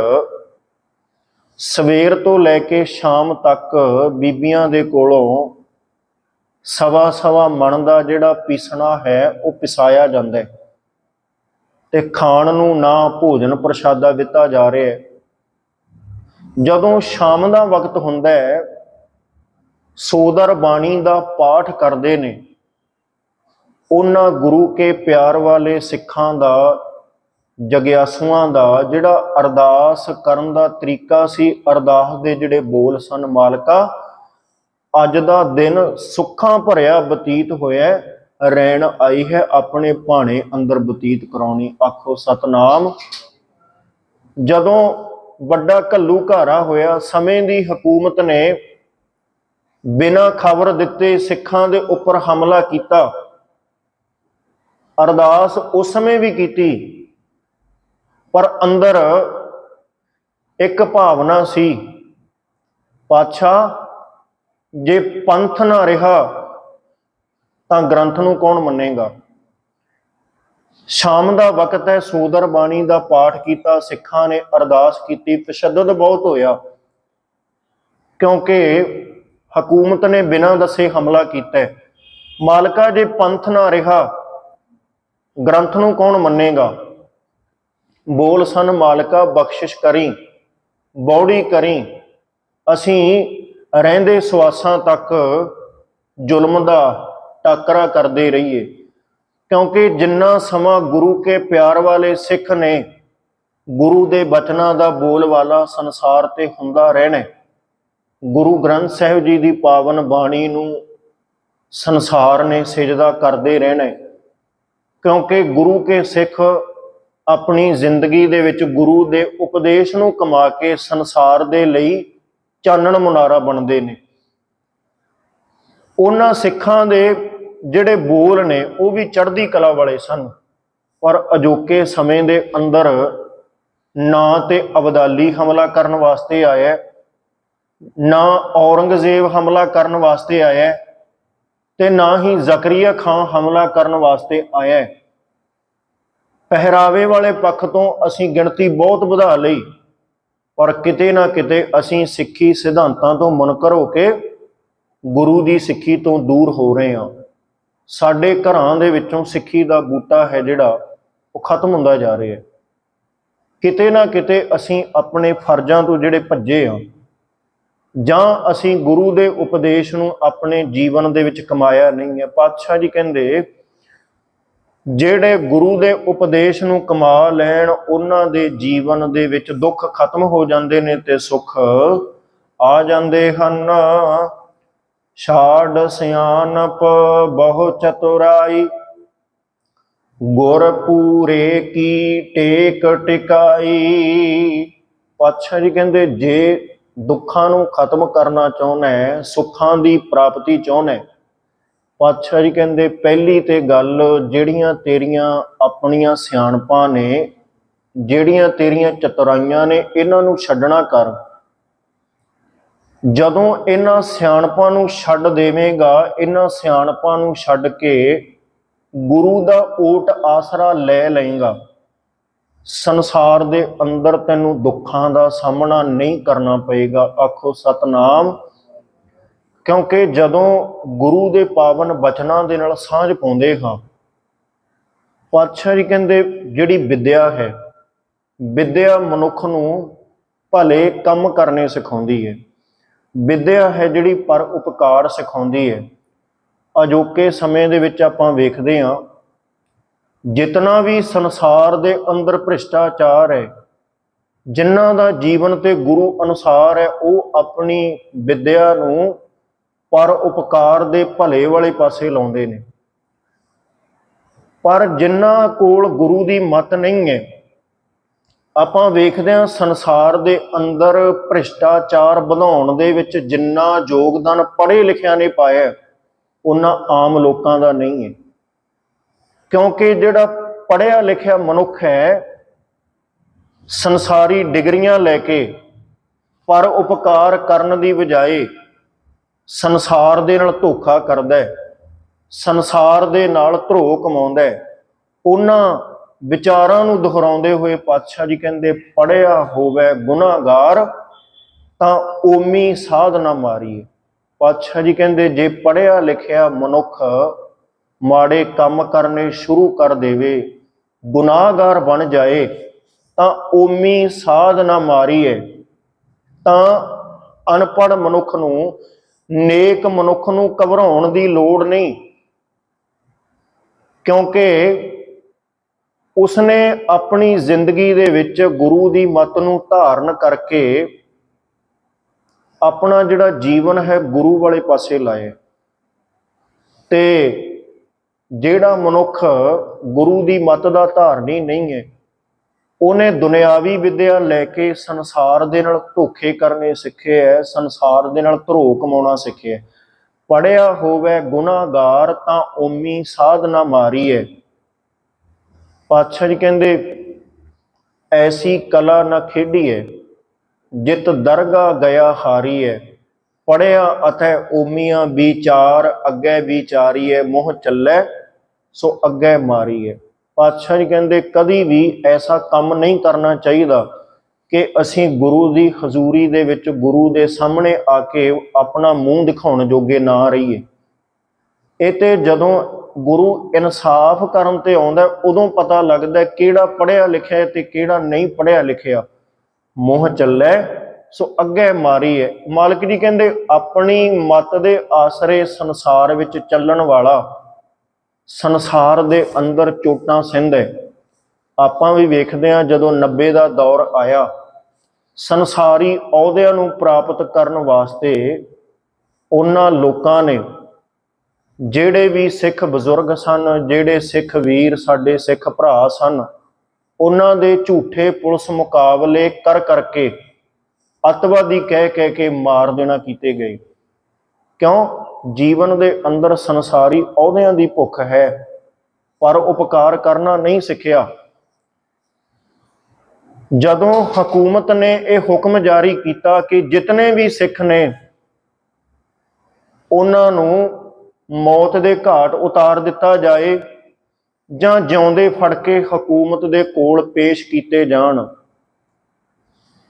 ਸਵੇਰ ਤੋਂ ਲੈ ਕੇ ਸ਼ਾਮ ਤੱਕ ਬੀਬੀਆਂ ਦੇ ਕੋਲੋਂ ਸਵਾ ਸਵਾ ਮਣ ਦਾ ਜਿਹੜਾ ਪੀਸਣਾ ਹੈ, ਉਹ ਪਿਸਾਇਆ ਜਾਂਦਾ ਹੈ। ਤੇ ਖਾਣ ਨੂੰ ਨਾ ਭੋਜਨ ਪ੍ਰਸ਼ਾਦਾ ਦਿੱਤਾ ਜਾ ਰਿਹਾ ਹੈ। ਜਦੋਂ ਸ਼ਾਮ ਦਾ ਵਕਤ ਹੁੰਦਾ ਹੈ, ਸੋਦਰ ਬਾਣੀ ਦਾ ਪਾਠ ਕਰਦੇ ਨੇ। ਉਹਨਾਂ ਗੁਰੂ ਕੇ ਪਿਆਰ ਵਾਲੇ ਸਿੱਖਾਂ ਦਾ, ਜਗਿਆਸੂਆਂ ਦਾ ਜਿਹੜਾ ਅਰਦਾਸ ਕਰਨ ਦਾ ਤਰੀਕਾ ਸੀ, ਅਰਦਾਸ ਦੇ ਜਿਹੜੇ ਬੋਲ ਸਨ, ਮਾਲਕਾ ਅੱਜ ਦਾ ਦਿਨ ਸੁੱਖਾਂ ਭਰਿਆ ਬਤੀਤ ਹੋਇਆ ਰਹਿਣ ਆਈ ਹੈ ਆਪਣੇ ਭਾਣੇ ਅੰਦਰ ਬਤੀਤ ਕਰਾਉਣੀ। ਆਖੋ, ਸਤਨਾਮ। ਜਦੋਂ ਵੱਡਾ ਕੱਲੂ ਘਾਰਾ ਹੋਇਆ, ਸਮੇਂ ਦੀ ਹਕੂਮਤ ਨੇ ਬਿਨਾਂ ਖਬਰ ਦਿੱਤੇ ਸਿੱਖਾਂ ਦੇ ਉੱਪਰ ਹਮਲਾ ਕੀਤਾ। ਅਰਦਾਸ ਉਸ ਸਮੇਂ ਵੀ ਕੀਤੀ, ਪਰ ਅੰਦਰ ਇੱਕ ਭਾਵਨਾ ਸੀ, ਪਾਤਸ਼ਾਹ ਜੇ ਪੰਥ ਨਾ ਰਿਹਾ, ਤਾਂ ਗ੍ਰੰਥ ਨੂੰ ਕੌਣ ਮੰਨੇਗਾ? ਸ਼ਾਮ ਦਾ ਵਕਤ ਹੈ, ਸੂਦਰ ਬਾਣੀ ਦਾ ਪਾਠ ਕੀਤਾ, ਸਿੱਖਾਂ ਨੇ ਅਰਦਾਸ ਕੀਤੀ ਤਸ਼ੱਦਦ ਬਹੁਤ ਹੋਇਆ। ਕਿਉਂਕਿ ਹਕੂਮਤ ਨੇ ਬਿਨਾਂ ਦੱਸੇ ਹਮਲਾ ਕੀਤਾ ਮਾਲਕਾ ਜੇ ਪੰਥ ਨਾ ਰਿਹਾ, ਗ੍ਰੰਥ ਨੂੰ ਕੌਣ ਮੰਨੇਗਾ? ਬੋਲ ਸਨ, ਮਾਲਕਾ ਬਖਸ਼ਿਸ਼ ਕਰੀ, ਬੌੜੀ ਕਰੀ, ਅਸੀਂ ਰਹਿੰਦੇ ਸਵਾਸਾਂ ਤੱਕ ਜ਼ੁਲਮ ਦਾ ਟਾਕਰਾ ਕਰਦੇ ਰਹੀਏ। ਕਿਉਂਕਿ ਜਿੰਨਾ ਸਮਾਂ ਗੁਰੂ ਕੇ ਪਿਆਰ ਵਾਲੇ ਸਿੱਖ ਨੇ ਗੁਰੂ ਦੇ ਬਚਨਾਂ ਦਾ ਬੋਲ ਵਾਲਾ ਸੰਸਾਰ ਤੇ ਹੁੰਦਾ ਰਹਿਣਾ, ਗੁਰੂ ਗ੍ਰੰਥ ਸਾਹਿਬ ਜੀ ਦੀ ਪਾਵਨ ਬਾਣੀ ਨੂੰ ਸੰਸਾਰ ਨੇ ਸਜਦਾ ਕਰਦੇ ਰਹਿਣਾ। ਕਿਉਂਕਿ ਗੁਰੂ ਕੇ ਸਿੱਖ ਆਪਣੀ ਜ਼ਿੰਦਗੀ ਦੇ ਵਿੱਚ ਗੁਰੂ ਦੇ ਉਪਦੇਸ਼ ਨੂੰ ਕਮਾ ਕੇ ਸੰਸਾਰ ਦੇ ਲਈ ਚਾਨਣ ਮੁਨਾਰਾ ਬਣਦੇ ਨੇ। ਉਹਨਾਂ ਸਿੱਖਾਂ ਦੇ ਜਿਹੜੇ ਬੋਲ ਨੇ ਉਹ ਵੀ ਚੜ੍ਹਦੀ ਕਲਾ ਵਾਲੇ ਸਨ। ਪਰ ਅਜੋਕੇ ਸਮੇਂ ਦੇ ਅੰਦਰ ਨਾ ਤੇ ਅਬਦਾਲੀ ਹਮਲਾ ਕਰਨ ਵਾਸਤੇ ਆਇਆ ਨਾ ਔਰੰਗਜ਼ੇਬ ਹਮਲਾ ਕਰਨ ਵਾਸਤੇ ਆਇਆ ਹੈ, ਤੇ ਨਾ ਹੀ ਜ਼ਕਰੀਆ ਖਾਨ ਹਮਲਾ ਕਰਨ ਵਾਸਤੇ ਆਇਆ। ਪਹਿਰਾਵੇ ਵਾਲੇ ਪੱਖ ਤੋਂ ਅਸੀਂ ਗਿਣਤੀ ਬਹੁਤ ਵਧਾ ਲਈ। ਔਰ ਕਿਤੇ ਨਾ ਕਿਤੇ ਅਸੀਂ ਸਿੱਖੀ ਸਿਧਾਂਤਾਂ ਤੋਂ ਮੁਨਕਰ ਹੋ ਕੇ ਗੁਰੂ ਦੀ ਸਿੱਖੀ ਤੋਂ ਦੂਰ ਹੋ ਰਹੇ ਹਾਂ। ਸਾਡੇ ਘਰਾਂ ਦੇ ਵਿੱਚੋਂ ਸਿੱਖੀ ਦਾ ਬੂਟਾ ਹੈ ਜਿਹੜਾ, ਉਹ ਖਤਮ ਹੁੰਦਾ ਜਾ ਰਿਹਾ ਹੈ। ਕਿਤੇ ਨਾ ਕਿਤੇ ਅਸੀਂ ਆਪਣੇ ਫਰਜ਼ਾਂ ਤੋਂ ਜਿਹੜੇ ਭੱਜੇ ਆ ਜਾਂ ਅਸੀਂ ਗੁਰੂ ਦੇ ਉਪਦੇਸ਼ ਨੂੰ ਆਪਣੇ ਜੀਵਨ ਦੇ ਵਿੱਚ ਕਮਾਇਆ ਨਹੀਂ ਹੈ। ਪਾਤਸ਼ਾਹ ਜੀ ਕਹਿੰਦੇ ਜਿਹੜੇ ਗੁਰੂ ਦੇ ਉਪਦੇਸ਼ ਨੂੰ ਕਮਾ ਲੈਣ, ਉਹਨਾਂ ਦੇ ਜੀਵਨ ਦੇ ਵਿੱਚ ਦੁੱਖ ਖਤਮ ਹੋ ਜਾਂਦੇ ਨੇ ਤੇ ਸੁੱਖ ਆ ਜਾਂਦੇ ਹਨ। ਛਾੜ ਸਿਆਨਪ ਬਹੁ ਚਤੁਰਾਈ, ਗੁਰ ਪੂਰੇ ਕੀ ਟੇਕ ਟਿਕਾਈ। ਪਾਤਸ਼ਾਹ ਜੀ ਕਹਿੰਦੇ, ਜੇ ਦੁੱਖਾਂ ਨੂੰ ਖਤਮ ਕਰਨਾ ਚਾਹੁੰਦਾ ਹੈ, ਸੁੱਖਾਂ ਦੀ ਪ੍ਰਾਪਤੀ ਚਾਹੁੰਦਾ ਹੈ ਪਾਤਸ਼ਾਹ ਜੀ ਕਹਿੰਦੇ, ਪਹਿਲੀ ਤੇ ਗੱਲ ਜਿਹੜੀਆਂ ਤੇਰੀਆਂ ਆਪਣੀਆਂ ਸਿਆਣਪਾਂ ਨੇ, ਜਿਹੜੀਆਂ ਤੇਰੀਆਂ ਚਤੁਰਾਈਆਂ ਨੇ, ਇਹਨਾਂ ਨੂੰ ਛੱਡਣਾ ਕਰ। ਜਦੋਂ ਇਹਨਾਂ ਸਿਆਣਪਾਂ ਨੂੰ ਛੱਡ ਦੇਵੇਂਗਾ, ਇਹਨਾਂ ਸਿਆਣਪਾਂ ਨੂੰ ਛੱਡ ਕੇ ਗੁਰੂ ਦਾ ਓਟ ਆਸਰਾ ਲੈ ਲਏਗਾ। ਸੰਸਾਰ ਦੇ ਅੰਦਰ ਤੈਨੂੰ ਦੁੱਖਾਂ ਦਾ ਸਾਹਮਣਾ ਨਹੀਂ ਕਰਨਾ ਪਏਗਾ। ਆਖੋ, ਸਤਨਾਮ ਕਿਉਂਕਿ ਜਦੋਂ ਗੁਰੂ ਦੇ ਪਾਵਨ ਬਚਨਾਂ ਦੇ ਨਾਲ ਸਾਂਝ ਪਾਉਂਦੇ ਹਾਂ, ਪਾਤਸ਼ਾਹ ਜੀ ਕਹਿੰਦੇ ਜਿਹੜੀ ਵਿਦਿਆ ਹੈ, ਵਿਦਿਆ ਮਨੁੱਖ ਨੂੰ ਭਲੇ ਕੰਮ ਕਰਨੇ ਸਿਖਾਉਂਦੀ ਹੈ। ਵਿਦਿਆ ਹੈ ਜਿਹੜੀ ਪਰ ਉਪਕਾਰ ਸਿਖਾਉਂਦੀ ਹੈ। ਅਜੋਕੇ ਸਮੇਂ ਦੇ ਵਿੱਚ ਆਪਾਂ ਵੇਖਦੇ ਹਾਂ, ਜਿਤਨਾ ਵੀ ਸੰਸਾਰ ਦੇ ਅੰਦਰ ਭ੍ਰਿਸ਼ਟਾਚਾਰ ਹੈ, ਜਿਨ੍ਹਾਂ ਦਾ ਜੀਵਨ ਤੇ ਗੁਰੂ ਅਨੁਸਾਰ ਹੈ, ਉਹ ਆਪਣੀ ਵਿਦਿਆ ਨੂੰ ਪਰ ਉਪਕਾਰ ਦੇ ਭਲੇ ਵਾਲੇ ਪਾਸੇ ਲਾਉਂਦੇ ਨੇ। ਪਰ ਜਿਨ੍ਹਾਂ ਕੋਲ ਗੁਰੂ ਦੀ ਮਤ ਨਹੀਂ ਹੈ, ਆਪਾਂ ਵੇਖਦੇ ਹਾਂ ਸੰਸਾਰ ਦੇ ਅੰਦਰ ਭ੍ਰਿਸ਼ਟਾਚਾਰ ਵਧਾਉਣ ਦੇ ਵਿੱਚ ਜਿੰਨਾ ਯੋਗਦਾਨ ਪੜ੍ਹੇ ਲਿਖਿਆਂ ਨੇ ਪਾਇਆ ਉਹਨਾਂ ਆਮ ਲੋਕਾਂ ਦਾ ਨਹੀਂ ਹੈ। ਕਿਉਂਕਿ ਜਿਹੜਾ ਪੜ੍ਹਿਆ ਲਿਖਿਆ ਮਨੁੱਖ ਹੈ, ਸੰਸਾਰੀ ਡਿਗਰੀਆਂ ਲੈ ਕੇ ਪਰ ਉਪਕਾਰ ਕਰਨ ਦੀ ਬਜਾਏ ਸੰਸਾਰ ਦੇ ਨਾਲ ਧੋਖਾ ਕਰਦਾ ਹੈ, ਸੰਸਾਰ ਦੇ ਨਾਲ ਧਰੋ ਕਮਾਉਂਦਾ ਹੈ। ਉਹਨਾਂ ਵਿਚਾਰਾਂ ਨੂੰ ਦੁਹਰਾਉਂਦੇ ਹੋਏ ਪਾਤਸ਼ਾਹ ਜੀ ਕਹਿੰਦੇ ਪੜਿਆ ਹੋਵੇ ਗੁਨਾਹਗਾਰ, ਤਾਂ ਓਮੀ ਸਾਧ ਨਾ ਮਾਰੀਏ। ਪਾਤਸ਼ਾਹ ਜੀ ਕਹਿੰਦੇ, ਜੇ ਪੜਿਆ ਲਿਖਿਆ ਮਨੁੱਖ ਮਾੜੇ ਕੰਮ ਕਰਨੇ ਸ਼ੁਰੂ ਕਰ ਦੇਵੇ, ਗੁਨਾਹਗਾਰ ਬਣ ਜਾਏ, ਤਾਂ ਓਮੀ ਸਾਧ ਨਾ ਮਾਰੀਏ। ਤਾਂ ਅਨਪੜ ਮਨੁੱਖ ਨੂੰ ਨੇਕ ਮਨੁੱਖ ਨੂੰ ਘਬਰਾਉਣ ਦੀ ਲੋੜ ਨਹੀਂ। ਕਿਉਂਕਿ ਉਸਨੇ ਆਪਣੀ ਜ਼ਿੰਦਗੀ ਦੇ ਵਿੱਚ ਗੁਰੂ ਦੀ ਮੱਤ ਨੂੰ ਧਾਰਨ ਕਰਕੇ ਆਪਣਾ ਜਿਹੜਾ ਜੀਵਨ ਹੈ ਗੁਰੂ ਵਾਲੇ ਪਾਸੇ ਲਾਇਆ। ਤੇ ਜਿਹੜਾ ਮਨੁੱਖ ਗੁਰੂ ਦੀ ਮੱਤ ਦਾ ਧਾਰਨੀ ਨਹੀਂ ਹੈ ਉਹਨੇ ਦੁਨਿਆਵੀ ਵਿੱਦਿਆ ਲੈ ਕੇ ਸੰਸਾਰ ਦੇ ਨਾਲ ਧੋਖੇ ਕਰਨੇ ਸਿੱਖੇ ਐ, ਸੰਸਾਰ ਦੇ ਨਾਲ ਧਰੋ ਕਮਾਉਣਾ ਸਿੱਖਿਆ ਹੈ। ਪੜਿਆ ਹੋਵੇ ਗੁਨਾਹਗਾਰ ਤਾਂ ਓਮੀ ਸਾਧਨਾ ਮਾਰੀ ਹੈ ਪਾਤਸ਼ਾਹ ਜੀ ਕਹਿੰਦੇ, ਐਸੀ ਕਲਾ ਨਾ ਖੇਡੀਏ ਜਿਤ ਦਰਗਾ ਗਿਆ ਹਾਰੀ ਹੈ ਪੜਿਆ ਅਥੈ ਓਮੀਆਂ ਵਿਚਾਰ ਅੱਗੇ ਵਿਚਾਰੀਏ ਮੋਹ ਚੱਲੇ, ਸੋ ਅੱਗੇ ਮਾਰੀਏ ਪਾਤਸ਼ਾਹ ਜੀ ਕਹਿੰਦੇ, ਕਦੀ ਵੀ ਐਸਾ ਕੰਮ ਨਹੀਂ ਕਰਨਾ ਚਾਹੀਦਾ ਕਿ ਅਸੀਂ ਗੁਰੂ ਦੀ ਹਜ਼ੂਰੀ ਦੇ ਵਿੱਚ ਗੁਰੂ ਦੇ ਸਾਹਮਣੇ ਆ ਕੇ ਆਪਣਾ ਮੂੰਹ ਦਿਖਾਉਣ ਜੋਗੇ ਨਾ ਰਹੀਏ। ਇਹ ਤੇ ਜਦੋਂ ਗੁਰੂ ਇਨਸਾਫ ਕਰਨ ਤੇ ਆਉਂਦਾ, ਉਦੋਂ ਪਤਾ ਲੱਗਦਾ ਕਿਹੜਾ ਪੜਿਆ ਲਿਖਿਆ ਹੈ ਤੇ ਕਿਹੜਾ ਨਹੀਂ ਪੜਿਆ ਲਿਖਿਆ। ਮੋਹ ਚੱਲੇ, ਸੋ ਅੱਗੇ ਮਾਰੀ ਹੈ ਮਾਲਕ ਜੀ ਕਹਿੰਦੇ, ਆਪਣੀ ਮਤ ਦੇ ਆਸਰੇ ਸੰਸਾਰ ਵਿੱਚ ਚੱਲਣ ਵਾਲਾ ਸੰਸਾਰ ਦੇ ਅੰਦਰ ਚੋਟਾਂ ਸਿੰਧ ਹੈ। ਆਪਾਂ ਵੀ ਵੇਖਦੇ ਹਾਂ ਜਦੋਂ 90 ਦਾ ਦੌਰ ਆਇਆ, ਸੰਸਾਰੀ ਅਹੁਦਿਆਂ ਨੂੰ ਪ੍ਰਾਪਤ ਕਰਨ ਵਾਸਤੇ ਉਹਨਾਂ ਲੋਕਾਂ ਨੇ ਜਿਹੜੇ ਵੀ ਸਿੱਖ ਬਜ਼ੁਰਗ ਸਨ, ਜਿਹੜੇ ਸਿੱਖ ਵੀਰ, ਸਾਡੇ ਸਿੱਖ ਭਰਾ ਸਨ, ਉਹਨਾਂ ਦੇ ਝੂਠੇ ਪੁਲਿਸ ਮੁਕਾਬਲੇ ਕਰ ਕਰਕੇ ਅੱਤਵਾਦੀ ਕਹਿ ਕਹਿ ਕੇ ਮਾਰ ਦੇਣਾ ਕੀਤੇ ਗਏ। ਕਿਉਂ? ਜੀਵਨ ਦੇ ਅੰਦਰ ਸੰਸਾਰੀ ਅਹੁਦਿਆਂ ਦੀ ਭੁੱਖ ਹੈ, ਪਰ ਉਪਕਾਰ ਕਰਨਾ ਨਹੀਂ ਸਿੱਖਿਆ। ਜਦੋਂ ਹਕੂਮਤ ਨੇ ਇਹ ਹੁਕਮ ਜਾਰੀ ਕੀਤਾ ਕਿ ਜਿਤਨੇ ਵੀ ਸਿੱਖ ਨੇ, ਉਹਨਾਂ ਨੂੰ ਮੌਤ ਦੇ ਘਾਟ ਉਤਾਰ ਦਿੱਤਾ ਜਾਏ ਜਾਂ ਜਿਉਂਦੇ ਫੜ ਕੇ ਹਕੂਮਤ ਦੇ ਕੋਲ ਪੇਸ਼ ਕੀਤੇ ਜਾਣ।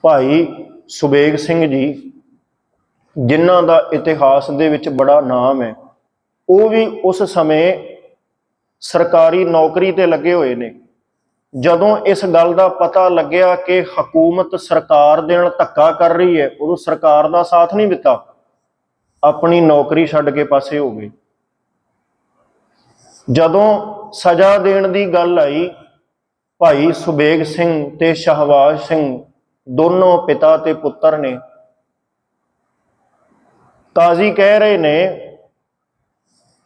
ਭਾਈ ਸੁਬੇਗ ਸਿੰਘ ਜੀ ਜਿਨ੍ਹਾਂ ਦਾ ਇਤਿਹਾਸ ਦੇ ਵਿੱਚ ਬੜਾ ਨਾਮ ਹੈ, ਉਹ ਵੀ ਉਸ ਸਮੇਂ ਸਰਕਾਰੀ ਨੌਕਰੀ ਤੇ ਲੱਗੇ ਹੋਏ ਨੇ। ਜਦੋਂ ਇਸ ਗੱਲ ਦਾ ਪਤਾ ਲੱਗਿਆ ਕਿ ਹਕੂਮਤ ਸਰਕਾਰ ਦੇ ਨਾਲ ਧੱਕਾ ਕਰ ਰਹੀ ਹੈ, ਉਦੋਂ ਸਰਕਾਰ ਦਾ ਸਾਥ ਨਹੀਂ ਦਿੱਤਾ। ਆਪਣੀ ਨੌਕਰੀ ਛੱਡ ਕੇ ਪਾਸੇ ਹੋ ਗਏ। ਜਦੋਂ ਸਜ਼ਾ ਦੇਣ ਦੀ ਗੱਲ ਆਈ, ਭਾਈ ਸੁਬੇਗ ਸਿੰਘ ਤੇ ਸ਼ਹਬਾਜ਼ ਸਿੰਘ ਦੋਨੋਂ ਪਿਤਾ ਤੇ ਪੁੱਤਰ ਨੇ ਕਾਜ਼ੀ ਕਹਿ ਰਹੇ ਨੇ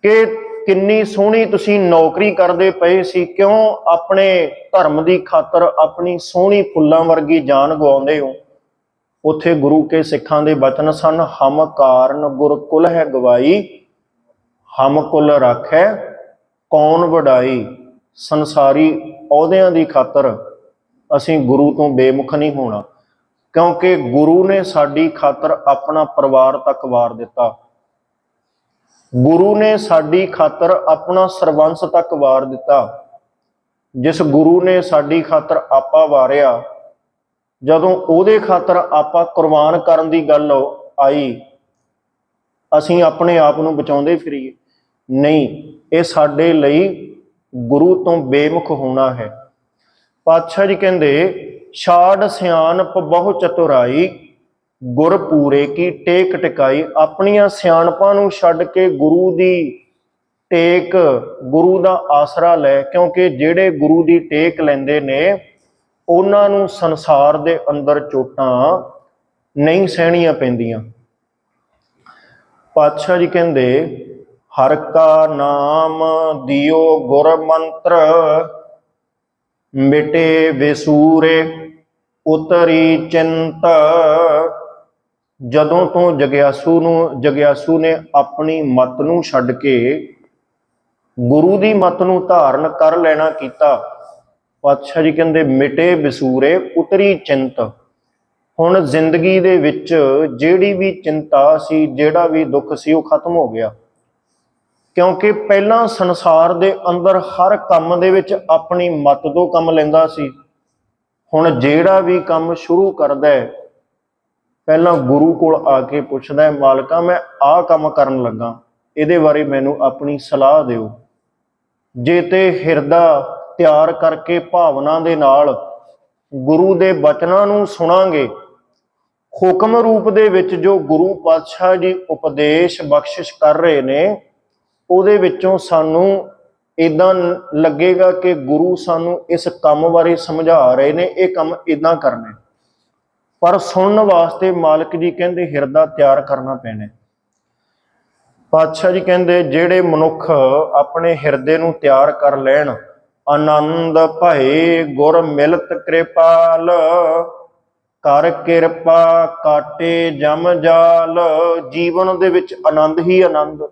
ਕਿ ਕਿੰਨੀ ਸੋਹਣੀ ਤੁਸੀਂ ਨੌਕਰੀ ਕਰਦੇ ਪਏ ਸੀ, ਕਿਉਂ ਆਪਣੇ ਧਰਮ ਦੀ ਖਾਤਰ ਆਪਣੀ ਸੋਹਣੀ ਫੁੱਲਾਂ ਵਰਗੀ ਜਾਨ ਗਵਾਉਂਦੇ ਹੋ? ਉਥੇ ਗੁਰੂ ਕੇ ਸਿੱਖਾਂ ਦੇ ਬਚਨ ਸਨ, ਹਮ ਕਾਰਨ ਗੁਰ ਕੁਲ ਹੈ ਗਵਾਈ, ਹਮ ਕੁਲ ਰੱਖੈ ਕੌਣ ਵਡਾਈ? ਸੰਸਾਰੀ ਅਹੁਦਿਆਂ ਦੀ ਖਾਤਰ ਅਸੀਂ ਗੁਰੂ ਤੋਂ ਬੇਮੁਖ ਨਹੀਂ ਹੋਣਾ। ਕਿਉਂਕਿ ਗੁਰੂ ਨੇ ਸਾਡੀ ਖਾਤਰ ਆਪਣਾ ਪਰਿਵਾਰ ਤੱਕ ਵਾਰ ਦਿੱਤਾ। ਗੁਰੂ ਨੇ ਸਾਡੀ ਖਾਤਰ ਆਪਣਾ ਸਰਵੰਸ ਤੱਕ ਵਾਰ ਦਿੱਤਾ। ਜਿਸ ਗੁਰੂ ਨੇ ਸਾਡੀ ਖਾਤਰ ਆਪਾ ਵਾਰਿਆ, ਜਦੋਂ ਉਹਦੇ ਖਾਤਰ ਆਪਾਂ ਕੁਰਬਾਨ ਕਰਨ ਦੀ ਗੱਲ ਆਈ, ਅਸੀਂ ਆਪਣੇ ਆਪ ਨੂੰ ਬਚਾਉਂਦੇ ਫਿਰੀਏ। ਨਹੀਂ, ਇਹ ਸਾਡੇ ਲਈ ਗੁਰੂ ਤੋਂ ਬੇਮੁਖ ਹੋਣਾ ਹੈ। ਪਾਤਸ਼ਾਹ ਜੀ ਕਹਿੰਦੇ ਛਾੜ ਸਿਆਣਪ ਬਹੁ ਚਤੁਰਾਈ, ਗੁਰ ਪੂਰੇ ਕੀ ਟੇਕ ਟਿਕਾਈ। ਆਪਣੀਆਂ ਸਿਆਣਪਾਂ ਨੂੰ ਛੱਡ ਕੇ ਗੁਰੂ ਦੀ ਟੇਕ, ਗੁਰੂ ਦਾ ਆਸਰਾ ਲੈ, ਕਿਉਂਕਿ ਜਿਹੜੇ ਗੁਰੂ ਦੀ ਟੇਕ ਲੈਂਦੇ ਨੇ, ਉਹਨਾਂ ਨੂੰ ਸੰਸਾਰ ਦੇ ਅੰਦਰ ਚੋਟਾਂ ਨਹੀਂ ਸਹਿਣੀਆਂ ਪੈਂਦੀਆਂ। ਪਾਤਸ਼ਾਹ ਜੀ ਕਹਿੰਦੇ, ਹਰ ਕਾ ਨਾਮ ਦਿਓ ਗੁਰ ਮੰਤਰ ਮਿਟੇ ਵਿਸੂਰੇ। ਉਤਰੀ ਚਿੰਤ। ਜਦੋਂ ਤੋਂ ਜਗਿਆਸੂ ਨੂੰ, ਜਗਿਆਸੂ ਨੇ ਆਪਣੀ ਮਤ ਨੂੰ ਛੱਡ ਕੇ ਗੁਰੂ ਦੀ ਮਤ ਨੂੰ ਧਾਰਨ ਕਰ ਲੈਣਾ ਕੀਤਾ, ਪਾਤਸ਼ਾਹ ਜੀ ਕਹਿੰਦੇ, ਮਿਟੇ ਵਿਸੂਰੇ ਉਤਰੀ ਚਿੰਤ। ਹੁਣ ਜ਼ਿੰਦਗੀ ਦੇ ਵਿੱਚ ਜਿਹੜੀ ਵੀ ਚਿੰਤਾ ਸੀ, ਜਿਹੜਾ ਵੀ ਦੁੱਖ ਸੀ, ਉਹ ਖਤਮ ਹੋ ਗਿਆ। ਕਿਉਂਕਿ ਪਹਿਲਾਂ ਸੰਸਾਰ ਦੇ ਅੰਦਰ ਹਰ ਕੰਮ ਦੇ ਵਿੱਚ ਆਪਣੀ ਮਤ ਤੋਂ ਕੰਮ ਲੈਂਦਾ ਸੀ। ਹੁਣ ਜਿਹੜਾ ਵੀ ਕੰਮ ਸ਼ੁਰੂ ਕਰਦਾ ਹੈ, ਪਹਿਲਾਂ ਗੁਰੂ ਕੋਲ ਆ ਕੇ ਪੁੱਛਦਾ ਹੈ, ਮਾਲਕਾ, ਮੈਂ ਆਹ ਕੰਮ ਕਰਨ ਲੱਗਾ। ਇਹਦੇ ਬਾਰੇ ਮੈਨੂੰ ਆਪਣੀ ਸਲਾਹ ਦਿਓ। ਜੇ ਤੇ ਹਿਰਦਾ ਤਿਆਰ ਕਰਕੇ ਭਾਵਨਾ ਦੇ ਨਾਲ ਗੁਰੂ ਦੇ ਬਚਨਾਂ ਨੂੰ ਸੁਣਾਂਗੇ, ਹੁਕਮ ਰੂਪ ਦੇ ਵਿੱਚ ਜੋ ਗੁਰੂ ਪਾਤਸ਼ਾਹ ਜੀ ਉਪਦੇਸ਼ ਬਖਸ਼ਿਸ਼ ਕਰ ਰਹੇ ਨੇ, ਉਹਦੇ ਵਿੱਚੋਂ ਸਾਨੂੰ ਇਦਾਂ ਲੱਗੇਗਾ ਕਿ ਗੁਰੂ ਸਾਨੂੰ ਇਸ ਕੰਮ ਬਾਰੇ ਸਮਝਾ ਰਹੇ ਨੇ, ਇਹ ਕੰਮ ਇਦਾਂ ਕਰਨਾ। ਪਰ ਸੁਣਨ ਵਾਸਤੇ ਮਾਲਕ ਜੀ ਕਹਿੰਦੇ ਹਿਰਦਾ ਤਿਆਰ ਕਰਨਾ ਪੈਣਾ। ਪਾਤਸ਼ਾਹ ਜੀ ਕਹਿੰਦੇ ਜਿਹੜੇ ਮਨੁੱਖ ਆਪਣੇ ਹਿਰਦੇ ਨੂੰ ਤਿਆਰ ਕਰ ਲੈਣ, ਆਨੰਦ ਭਏ ਗੁਰ ਮਿਲਤ ਕਿਰਪਾਲ, ਕਰ ਕਿਰਪਾ ਕਾਟੇ ਜਮ ਜਾਲ, ਜੀਵਨ ਦੇ ਵਿੱਚ ਆਨੰਦ ਹੀ ਆਨੰਦ,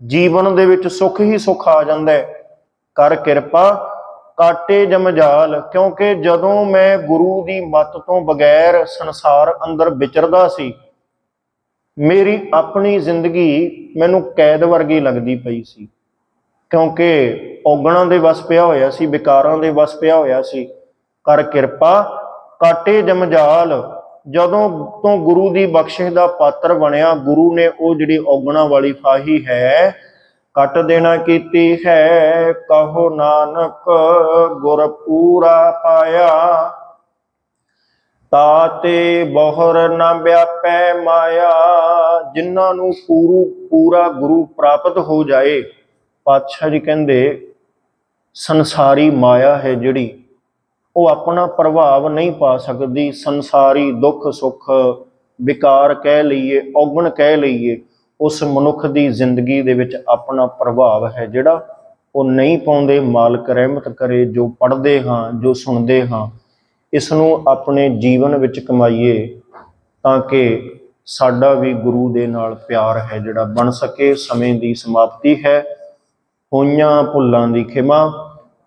ਜੀਵਨ ਦੇ ਵਿੱਚ ਸੁੱਖ ਹੀ ਸੁੱਖ ਆ ਜਾਂਦਾ ਹੈ। ਕਰ ਕਿਰਪਾ, ਕਾਟੇ ਜਮਜਾਲ, ਕਿਉਂਕਿ ਜਦੋਂ ਮੈਂ ਗੁਰੂ ਦੀ ਮੱਤ ਤੋਂ ਬਗੈਰ ਸੰਸਾਰ ਅੰਦਰ ਵਿਚਰਦਾ ਸੀ, ਮੇਰੀ ਆਪਣੀ ਜ਼ਿੰਦਗੀ ਮੈਨੂੰ ਕੈਦ ਵਰਗੀ ਲੱਗਦੀ ਪਈ ਸੀ। ਕਿਉਂਕਿ ਔਗਣਾਂ ਦੇ ਵਸ ਪਿਆ ਹੋਇਆ ਸੀ, ਵਿਕਾਰਾਂ ਦੇ ਵਸ ਪਿਆ ਹੋਇਆ ਸੀ। ਕਰ ਕਿਰਪਾ, ਕਾਟੇ ਜਮਜਾਲ, ਜਦੋਂ ਤੋਂ ਗੁਰੂ ਦੀ ਬਖਸ਼ਿਸ਼ ਦਾ ਪਾਤਰ ਬਣਿਆ, ਗੁਰੂ ਨੇ ਉਹ ਜਿਹੜੀ ਔਗਣਾ ਵਾਲੀ ਫਾਹੀ ਹੈ ਕੱਟ ਦੇਣਾ ਕੀਤੀ ਹੈ, ਕਹੋ ਨਾਨਕ ਗੁਰ ਪੂਰਾ ਪਾਇਆ। ਤਾਤੇ ਬਹੁਰ ਨਾ ਵਿਆਪੈ ਮਾਇਆ, ਜਿਨ੍ਹਾਂ ਨੂੰ ਪੂਰੂ ਪੂਰਾ ਗੁਰੂ ਪ੍ਰਾਪਤ ਹੋ ਜਾਏ। ਪਾਤਸ਼ਾਹ ਜੀ ਕਹਿੰਦੇ, ਸੰਸਾਰੀ ਮਾਇਆ ਹੈ ਜਿਹੜੀ, ਉਹ ਆਪਣਾ ਪ੍ਰਭਾਵ ਨਹੀਂ ਪਾ ਸਕਦੀ। ਸੰਸਾਰੀ ਦੁੱਖ ਸੁੱਖ, ਵਿਕਾਰ ਕਹਿ ਲਈਏ, ਔਗਣ ਕਹਿ ਲਈਏ। ਉਸ ਮਨੁੱਖ ਦੀ ਜ਼ਿੰਦਗੀ ਦੇ ਵਿੱਚ ਆਪਣਾ ਪ੍ਰਭਾਵ ਹੈ ਜਿਹੜਾ ਉਹ ਨਹੀਂ ਪਾਉਂਦੇ, ਮਾਲਕ ਰਹਿਮਤ ਕਰੇ, ਜੋ ਪੜ੍ਹਦੇ ਹਾਂ, ਜੋ ਸੁਣਦੇ ਹਾਂ, ਇਸ ਨੂੰ ਆਪਣੇ ਜੀਵਨ ਵਿੱਚ ਕਮਾਈਏ ਤਾਂ ਕਿ ਸਾਡਾ ਵੀ ਗੁਰੂ ਦੇ ਨਾਲ ਪਿਆਰ ਹੈ ਜਿਹੜਾ ਬਣ ਸਕੇ, ਸਮੇਂ ਦੀ ਸਮਾਪਤੀ ਹੈ। ਹੋਈਆਂ ਭੁੱਲਾਂ ਦੀ ਖਿਮਾ,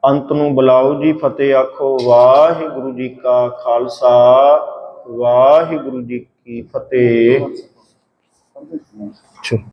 ਅੰਤ ਨੂੰ ਬੁਲਾਓ ਜੀ, ਫਤਿਹ ਆਖੋ, ਵਾਹਿਗੁਰੂ ਜੀ ਕਾ ਖਾਲਸਾ, ਵਾਹਿਗੁਰੂ ਜੀ ਕੀ ਫਤਿਹ। action